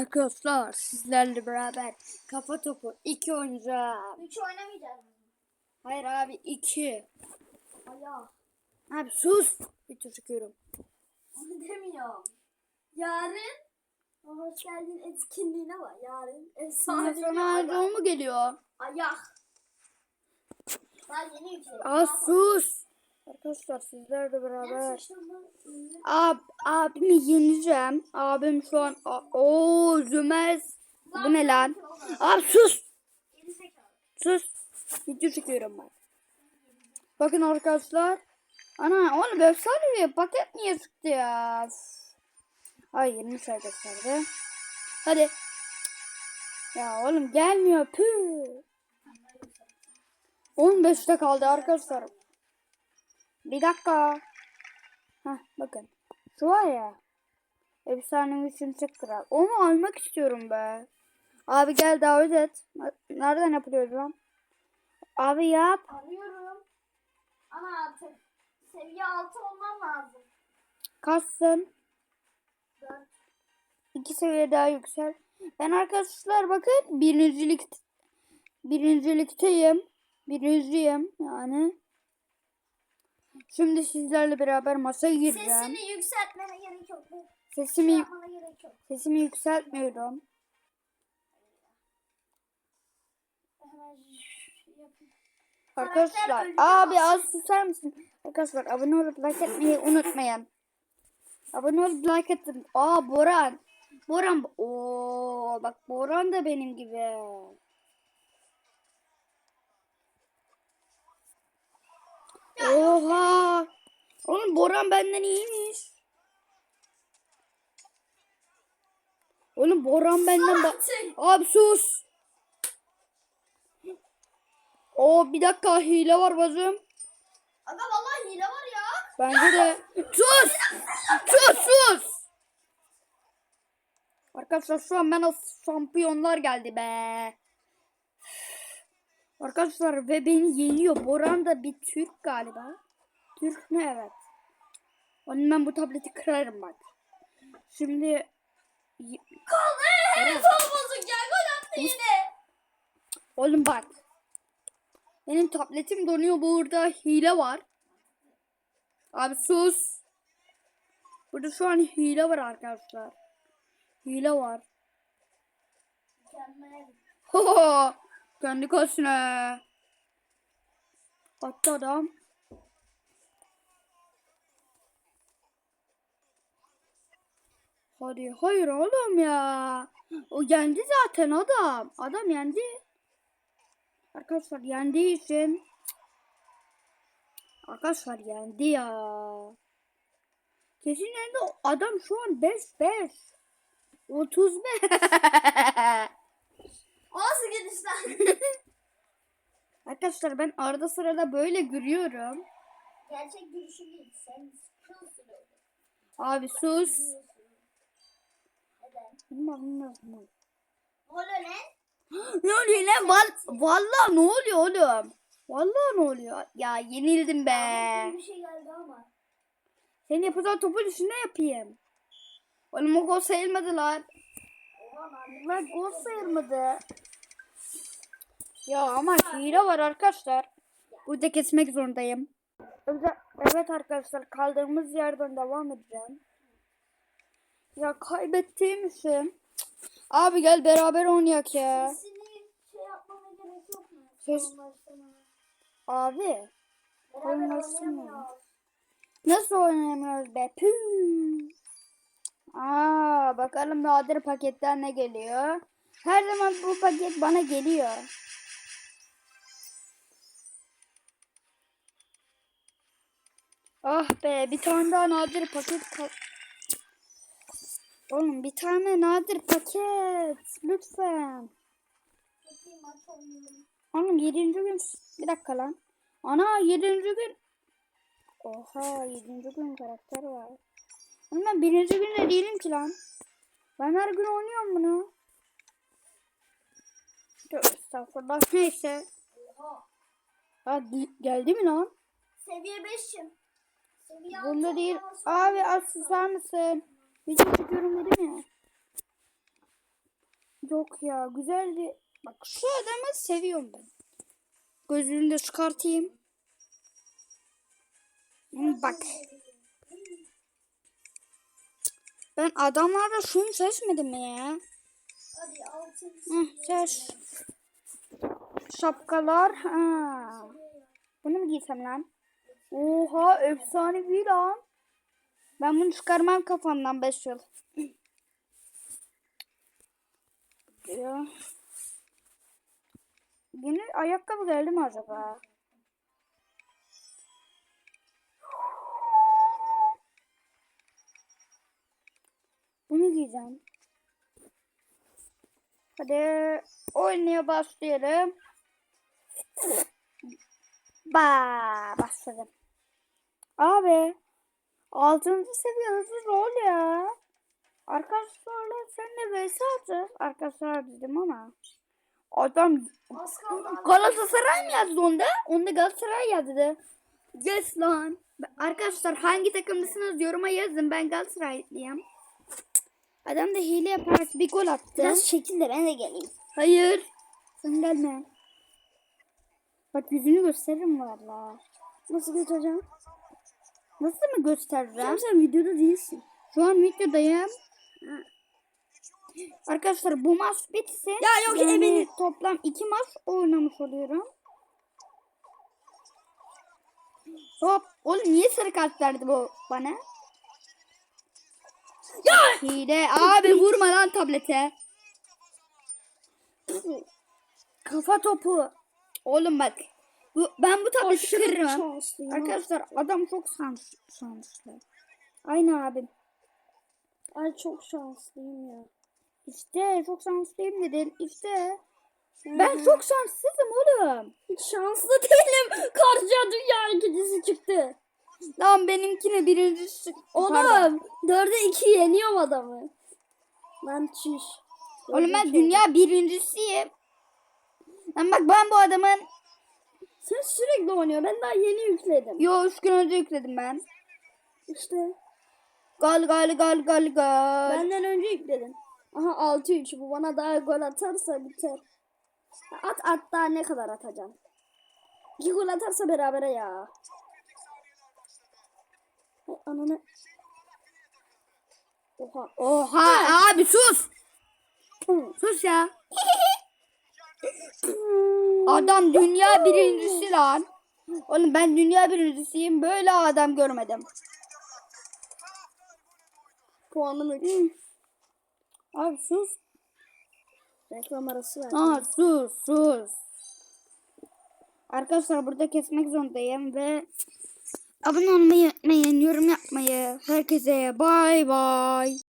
Arkadaşlar sizlerle beraber kafa topu 2 oynayacağım. Üç oynamayacağız. Hayır abi 2. Ayağı. Abi sus. Video çekiyorum. Onu demiyorum. Yarın hoş geldin etkinliğine var. Yarın efsane bir o mu geliyor? ayak. Ben yeni yükseldim. Aa sus. Arkadaşlar sizlerle beraber. Ab abimi yeneceğim. Abim şu an o Zümez. Bu ne lan? Abi sus. Sus. Video çekiyorum ben. Bakın arkadaşlar. Ana oğlum efsane bir paket niye çıktı ya? Ay 20 şey gösterdi. Hadi. Ya oğlum gelmiyor. Püh. 15'te kaldı arkadaşlar. Bir dakika. Heh bakın. Şu var ya. Efsane üçüncü kral. Onu almak istiyorum be. Abi gel davet et. Nereden yapılıyor lan? Abi yap. Arıyorum. Ama artık seviye 6 olmam lazım. Kaçsın. Dört. İki seviye daha yüksel. Ben arkadaşlar bakın birincilik birincilikteyim. Birinciyim yani. Şimdi sizlerle beraber masaya gireceğim. Sesini yükseltmene gerek yok. Sesimi Yapmana gerek yok. sesimi yükseltmiyorum. Arkadaşlar abi az susar mısın? Arkadaşlar abone olup like etmeyi unutmayın. Abone olup like atın. Aa Boran. Boran. Oo bak Boran da benim gibi. Oha. Oğlum Boran benden iyiymiş. Oğlum Boran benden bak. Abi sus. Oo bir dakika hile var bazım. Aga vallahi hile var ya. Bence de. Sus! Sus sus! Arkadaşlar şu an bana şampiyonlar geldi be. Arkadaşlar ve beni yeniyor. Boran da bir Türk galiba. Türk mü evet. Onun ben bu tableti kırarım bak. Şimdi Kaldı. Evet. Bozuk ya. Gol attı yine. oğlum bak. Benim tabletim donuyor. Burada hile var. Abi sus. Burada şu an hile var arkadaşlar. Hile var. Mükemmel. Kendi kasına. Attı adam. Hadi hayır oğlum ya. O yendi zaten adam. Adam yendi. Arkadaşlar yendiği için. Arkadaşlar yendi ya. Kesin yendi. Adam şu an 5 5. 35. O nasıl gidiş lan? Arkadaşlar ben arada sırada böyle gülüyorum. Gerçek gülüşü değil. Sen sıkıyorsun öyle. Abi sus. Bilmem bilmem. bilmem. Gol ölen. ne oluyor lan? Val Vallahi ne oluyor oğlum? Vallahi ne oluyor? Ya yenildim be. Bir bir şey geldi ama. Senin yapacağın topun üstüne yapayım. Oğlum o gol sayılmadı lan. Lan gol sayılmadı. Ya ama hile var arkadaşlar. Burada kesmek zorundayım. Evet- Evet arkadaşlar kaldığımız yerden devam edeceğim. Ya kaybettiğim için. Abi gel beraber oynayak ya. Sesini şey yapmana gerek yok mu? Ses-. Abi nasıl oynayamıyoruz be? Püh. Aa bakalım nadir paketten ne geliyor. Her zaman bu paket bana geliyor. Ah be bir tane daha nadir paket. Oğlum bir tane nadir paket. Lütfen. Oğlum yedinci gün. Bir dakika lan. Ana yedinci gün. Oha yedinci gün karakter var. Oğlum ben birinci günde değilim ki lan. Ben her gün oynuyorum bunu. Tövbe Estağfurullah neyse. Oha. Ha, geldi mi lan? Seviye 5'im. Seviye Bunda değil. Abi az susar mısın? Video çekiyorum dedim ya. Yok ya güzeldi. Bak şu adamı seviyorum ben. Gözlüğünü de çıkartayım. Bak. Ben adamlarda şunu seçmedim mi ya? Hadi altın. Hı, seç. Şapkalar. Ha. Bunu mu giysem lan? Oha efsanevi lan. Ben bunu çıkarmam kafamdan 5 yıl. ya. Yeni ayakkabı geldi mi acaba? Giyeceğim. Hadi oynaya başlayalım. Ba başladım. Abi altıncı seviyesi rol ya. Arkadaşlarla seninle vs atacağız. Arkadaşlar dedim ama. Adam. Galatasaray mı yazdı onda? Onda Galatasaray yazdı. Yes lan. Arkadaşlar hangi takımlısınız yoruma yazın. Ben Galatasaraylıyım. Adam da hile yaparak bir gol attı. Biraz çekil de ben de geleyim. Hayır. Sen gelme. Bak yüzünü gösteririm valla. Nasıl götüreceğim? Nasıl mı göstereceğim? sen videoda değilsin. Şu an videodayım. Arkadaşlar bu maç bitsin. Ya yok, yani eminim. Toplam iki maç oynamış oluyorum. Hop. Oğlum niye sarı kart verdi bu bana? Hile. Abi vurma lan tablete. Kafa topu. Oğlum bak. Bu, ben bu tableti kırırım. şanslıyım. Arkadaşlar adam çok şans, şanslı. Aynı abim. Ay çok şanslıyım ya. İşte çok şanslıyım dedin. İşte. Ben çok şanssızım oğlum. Hiç şanslı değilim. Karşıya dünya ikincisi çıktı. Lan benimkine birincisi. Pardon. Oğlum dörde iki yeniyorum adamı. Lan çiş. Oğlum ben dünya birincisiyim. Lan bak ben bu adamın Sen sürekli oynuyor. Ben daha yeni yükledim. yo üç gün önce yükledim ben. İşte. Gal gal gal gal gal. Benden önce yükledim. Aha 6-3. Bu bana daha gol atarsa biter. At at daha ne kadar atacağım. İki gol atarsa berabere ya. Ananı. Oha. Oha abi sus. Sus ya. Adam dünya birincisi lan. Oğlum ben dünya birincisiyim. Böyle adam görmedim. Puanım 3. Abi sus. Reklam arası ver. Aa sus sus. Arkadaşlar burada kesmek zorundayım ve abone olmayı unutmayın, yorum yapmayı. Herkese bay bay.